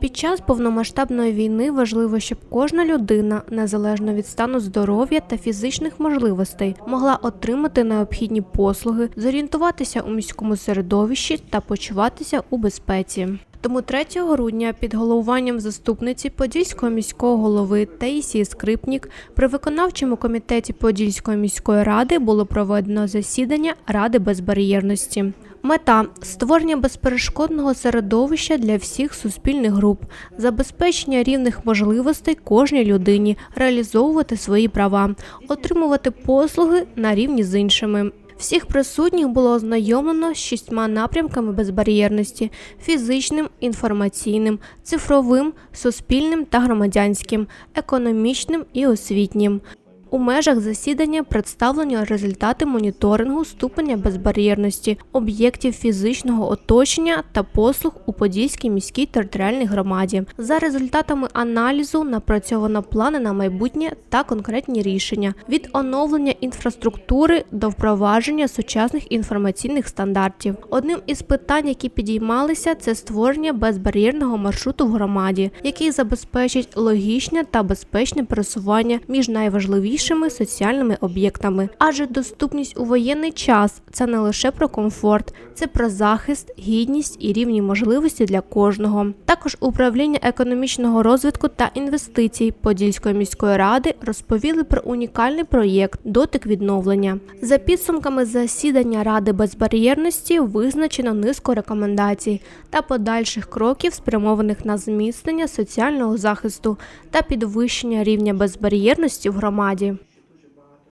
Під час повномасштабної війни важливо, щоб кожна людина, незалежно від стану здоров'я та фізичних можливостей, могла отримати необхідні послуги, зорієнтуватися у міському середовищі та почуватися у безпеці. Тому 3 грудня під головуванням заступниці Подільського міського голови Таїсії Скрипнік при виконавчому комітеті Подільської міської ради було проведено засідання Ради безбар'єрності. Мета створення безперешкодного середовища для всіх суспільних груп, забезпечення рівних можливостей кожній людині, реалізовувати свої права, отримувати послуги на рівні з іншими. Всіх присутніх було ознайомлено з шістьма напрямками безбар'єрності: фізичним, інформаційним, цифровим, суспільним та громадянським, економічним і освітнім. У межах засідання представлені результати моніторингу ступеня безбар'єрності об'єктів фізичного оточення та послуг у Подільській міській територіальній громаді. За результатами аналізу напрацьовано плани на майбутнє та конкретні рішення від оновлення інфраструктури до впровадження сучасних інформаційних стандартів. Одним із питань, які підіймалися, це створення безбар'єрного маршруту в громаді, який забезпечить логічне та безпечне пересування між найважливішими соціальними об'єктами. Адже доступність у воєнний час це не лише про комфорт, це про захист, гідність і рівні можливості для кожного. Також управління економічного розвитку та інвестицій Подільської міської ради розповіли про унікальний проєкт Дотик відновлення. За підсумками засідання Ради безбар'єрності визначено низку рекомендацій та подальших кроків, спрямованих на зміцнення соціального захисту та підвищення рівня безбар'єрності в громаді.